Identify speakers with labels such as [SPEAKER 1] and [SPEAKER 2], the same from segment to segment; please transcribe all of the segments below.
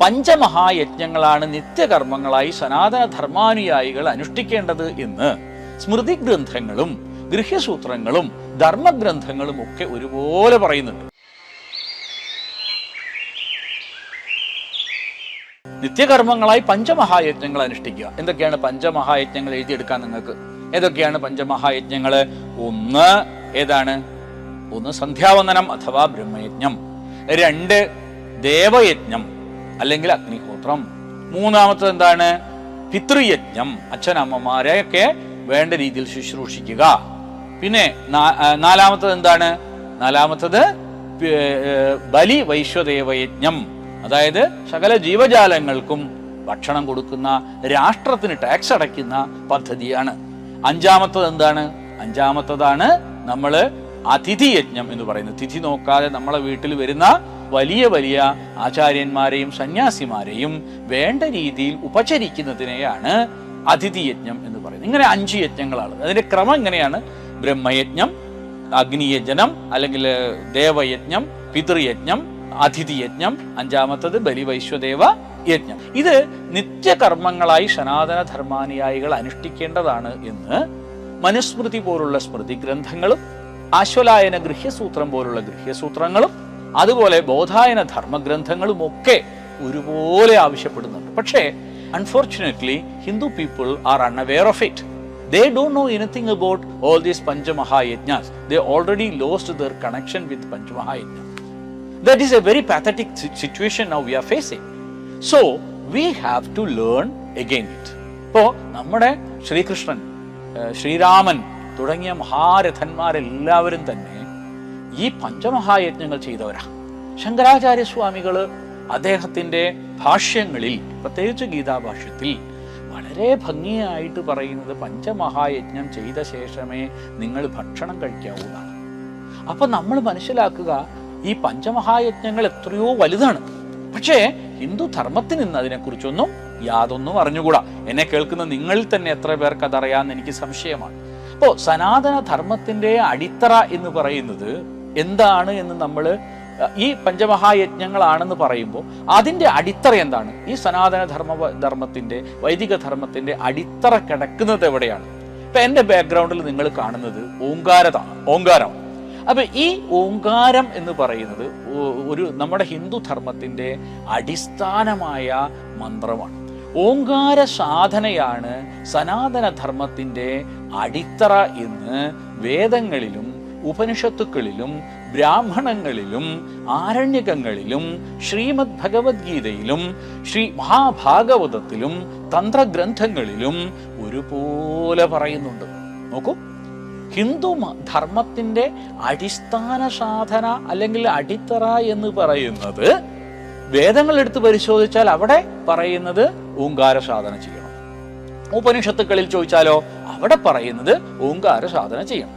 [SPEAKER 1] പഞ്ചമഹായജ്ഞങ്ങളാണ് നിത്യകർമ്മങ്ങളായി സനാതന ധർമാനുയായികൾ അനുഷ്ഠിക്കേണ്ടത് എന്ന്. സ്മൃതി ഗ്രന്ഥങ്ങളും ഗൃഹ്യസൂത്രങ്ങളും ധർമ്മഗ്രന്ഥങ്ങളും ഒക്കെ ഒരുപോലെ പറയുന്നുണ്ട്. നിത്യകർമ്മങ്ങളായി പഞ്ചമഹായജ്ഞങ്ങൾ അനുഷ്ഠിക്കുക. എന്തൊക്കെയാണ് പഞ്ചമഹായജ്ഞങ്ങൾ എഴുതിയെടുക്കാൻ നിങ്ങൾക്ക്? ഏതൊക്കെയാണ് പഞ്ചമഹായജ്ഞങ്ങൾ ഒന്ന് ഏതാണ്? ഒന്ന് സന്ധ്യാവന്ദനം അഥവാ ബ്രഹ്മയജ്ഞം. രണ്ട് ദേവയജ്ഞം. അല്ലെങ്കിൽ അഗ്നിഹോത്രം. മൂന്നാമത്തത് എന്താണ്? പിതൃയജ്ഞം അച്ഛനമ്മമാരെയൊക്കെ വേണ്ട രീതിയിൽ ശുശ്രൂഷിക്കുക. പിന്നെ നാലാമത്തത് എന്താണ്? നാലാമത്തത് ബലി വൈശ്വദേവയജ്ഞം. അതായത് സകല ജീവജാലങ്ങൾക്കും ഭക്ഷണം കൊടുക്കുന്ന രാഷ്ട്രത്തിന് ടാക്സ് അടയ്ക്കുന്ന പദ്ധതിയാണ്. അഞ്ചാമത്തത് എന്താണ്? അഞ്ചാമത്തതാണ് നമ്മൾ അതിഥി യജ്ഞം എന്ന് പറയുന്നത്. തിഥി നോക്കാതെ നമ്മളെ വീട്ടിൽ വരുന്ന വലിയ വലിയ ആചാര്യന്മാരെയും സന്യാസിമാരെയും വേണ്ട രീതിയിൽ ഉപചരിക്കുന്നതിനെയാണ് അതിഥി യജ്ഞം എന്ന് പറയുന്നത്. ഇങ്ങനെ അഞ്ച് യജ്ഞങ്ങളാണ്. അതിന്റെ ക്രമം ഇങ്ങനെയാണ് ബ്രഹ്മയജ്ഞം അഗ്നിയജ്ഞം അല്ലെങ്കിൽ ദേവയജ്ഞം പിതൃയജ്ഞം അതിഥി യജ്ഞം അഞ്ചാമത്തത് ബലിവൈശ്വദേവ യജ്ഞം. ഇത് നിത്യകർമ്മങ്ങളായി സനാതന ധർമാനുയായികൾ അനുഷ്ഠിക്കേണ്ടതാണ് എന്ന് മനുസ്മൃതി പോലുള്ള സ്മൃതി ഗ്രന്ഥങ്ങളും അശ്വലായന ഗൃഹ്യസൂത്രം പോലുള്ള ഗൃഹ്യസൂത്രങ്ങളും അതുപോലെ ബോധായന ധർമ്മഗ്രന്ഥങ്ങളും ഒക്കെ ഒരുപോലെ ആവശ്യപ്പെടുന്നുണ്ട്. പക്ഷേ unfortunately Hindu people are unaware of it they don't know anything about all these panchamahayajnas they already lost their connection with panchamahayajnas that is a very pathetic situation now we are facing so we have to learn again it ഇപ്പോൾ നമ്മുടെ ശ്രീകൃഷ്ണൻ ശ്രീരാമൻ തുടങ്ങിയ മഹാരഥന്മാരെല്ലാവരും തന്നെ ഈ പഞ്ചമഹായജ്ഞങ്ങൾ ചെയ്തവരാ. ശങ്കരാചാര്യ സ്വാമികൾ അദ്ദേഹത്തിന്റെ ഭാഷ്യങ്ങളിൽ പ്രത്യേകിച്ച് ഗീതാഭാഷ്യത്തിൽ വളരെ ഭംഗിയായിട്ട് പറയുന്നത് പഞ്ചമഹായജ്ഞം ചെയ്ത ശേഷമേ നിങ്ങൾ ഭക്ഷണം കഴിക്കാവൂ അപ്പൊ നമ്മൾ മനസ്സിലാക്കുക ഈ പഞ്ചമഹായജ്ഞങ്ങൾ എത്രയോ വലുതാണ്. പക്ഷേ ഹിന്ദു ധർമ്മത്തിൽ നിന്ന് അതിനെക്കുറിച്ചൊന്നും യാതൊന്നും അറിഞ്ഞുകൂടാ. എന്നെ കേൾക്കുന്ന നിങ്ങളിൽ തന്നെ എത്ര പേർക്ക് അതറിയാമെന്ന് എനിക്ക് സംശയമാണ്. അപ്പോൾ സനാതന ധർമ്മത്തിന്റെ അടിത്തറ എന്ന് പറയുന്നത് എന്താണ് എന്ന് നമ്മൾ ഈ പഞ്ചമഹായജ്ഞങ്ങളാണെന്ന് പറയുമ്പോൾ അതിന്റെ അടിത്തറ എന്താണ്? ഈ സനാതന ധർമ്മ ധർമ്മത്തിന്റെ വൈദിക ധർമ്മത്തിന്റെ അടിത്തറ കിടക്കുന്നത് എവിടെയാണ്? ഇപ്പം എന്റെ ബാക്ക്ഗ്രൗണ്ടിൽ നിങ്ങൾ കാണുന്നത് ഓങ്കാരതാണ് ഓങ്കാരമാണ് അപ്പം ഈ ഓങ്കാരം എന്ന് പറയുന്നത് ഒരു നമ്മുടെ ഹിന്ദു ധർമ്മത്തിന്റെ അടിസ്ഥാനമായ മന്ത്രമാണ്. ഓങ്കാര സാധനയാണ് സനാതന ധർമ്മത്തിന്റെ അടിത്തറ എന്ന് വേദങ്ങളിലും ഉപനിഷത്തുക്കളിലും ബ്രാഹ്മണങ്ങളിലും ആരണ്യകങ്ങളിലും ശ്രീമദ് ഭഗവത്ഗീതയിലും ശ്രീ മഹാഭാഗവതത്തിലും തന്ത്രഗ്രന്ഥങ്ങളിലും ഒരുപോലെ പറയുന്നുണ്ട്. നോക്കൂ ഹിന്ദു ധർമ്മത്തിന്റെ അടിസ്ഥാന സാധന അല്ലെങ്കിൽ അടിത്തറ എന്ന് പറയുന്നത് വേദങ്ങൾ എടുത്ത് പരിശോധിച്ചാൽ അവിടെ പറയുന്നത് ഓങ്കാര സാധന ചെയ്യണം. ഉപനിഷത്തുക്കളിൽ ചോദിച്ചാലോ അവിടെ പറയുന്നത് ഓങ്കാര സാധന ചെയ്യണം.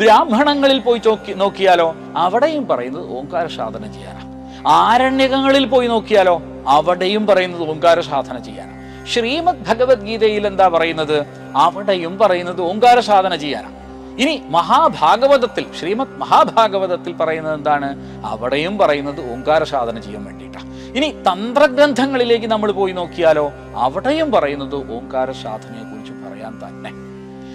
[SPEAKER 1] ബ്രാഹ്മണങ്ങളിൽ പോയി നോക്കി നോക്കിയാലോ അവിടെയും പറയുന്നത് ഓങ്കാര സാധന ചെയ്യാനാണ് ആരണ്യകങ്ങളിൽ പോയി നോക്കിയാലോ അവിടെയും പറയുന്നത് ഓങ്കാര സാധന ചെയ്യാനാണ് ശ്രീമദ് ഭഗവത്ഗീതയിൽ എന്താ പറയുന്നത്? അവിടെയും പറയുന്നത് ഓങ്കാര സാധന ചെയ്യാനാണ് ഇനി മഹാഭാഗവതത്തിൽ ശ്രീമദ് മഹാഭാഗവതത്തിൽ പറയുന്നത് എന്താണ്? അവിടെയും പറയുന്നത് ഓങ്കാര സാധന ചെയ്യാൻ വേണ്ടിയിട്ടാണ് ഇനി തന്ത്രഗ്രന്ഥങ്ങളിലേക്ക് നമ്മൾ പോയി നോക്കിയാലോ അവിടെയും പറയുന്നത് ഓങ്കാര സാധനയെ കുറിച്ച് പറയാൻ തന്നെ.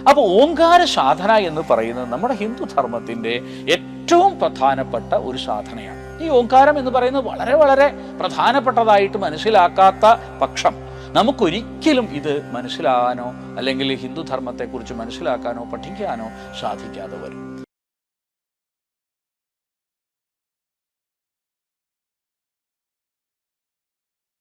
[SPEAKER 1] അപ്പോൾ ഓങ്കാര സാധന എന്ന് പറയുന്നത് നമ്മുടെ ഹിന്ദു ധർമ്മത്തിന്റെ ഏറ്റവും പ്രധാനപ്പെട്ട ഒരു സാധനയാണ്. ഈ ഓങ്കാരം എന്ന് പറയുന്നത് വളരെ വളരെ പ്രധാനപ്പെട്ടതായിട്ട് മനസ്സിലാക്കാത്ത പക്ഷം നമുക്കൊരിക്കലും ഇത് മനസ്സിലാകാനോ അല്ലെങ്കിൽ ഹിന്ദു ധർമ്മത്തെക്കുറിച്ച് മനസ്സിലാക്കാനോ പഠിക്കാനോ സാധിക്കാതെ വരും.